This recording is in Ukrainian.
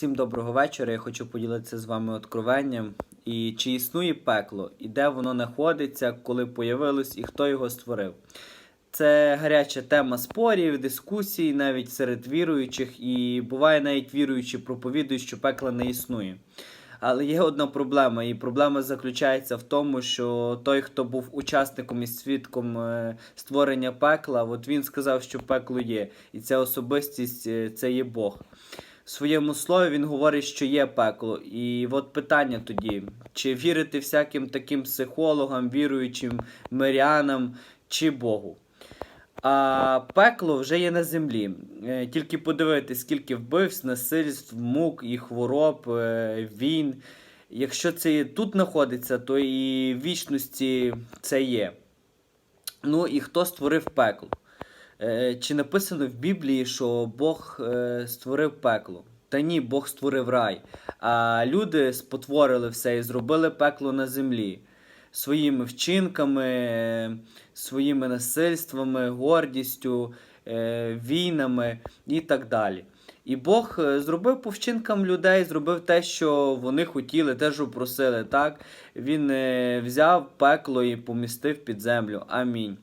Всім доброго вечора. Я хочу поділитися з вами откровенням. І чи існує пекло, і де воно знаходиться, коли появилось, і хто його створив. Це гаряча тема спорів, дискусій навіть серед віруючих, і буває навіть віруючі проповідують, що пекла не існує. Але є одна проблема, і проблема заключається в тому, що той, хто був учасником і свідком е, створення пекла, от він сказав, що пекло є, і ця особистість е, це є Бог. Своєму слові він говорить, що є пекло. І от питання тоді: чи вірити всяким таким психологам, віруючим мирянам, чи Богу? А пекло вже є на землі. Е, Тільки подивитись, скільки вбивств, насильств, мук і хвороб, е, війн. Якщо це тут знаходиться, то і в вічності це є. Ну і хто створив пекло? Е, Чи написано в Біблії, що Бог е, створив пекло? Та ні, Бог створив рай. А люди спотворили все і зробили пекло на землі своїми вчинками, своїми насильствами, гордістю, е, війнами і так далі. І Бог зробив по вчинкам людей, зробив те, що вони хотіли, те, що просили. Так? Він взяв пекло і помістив під землю. Амінь.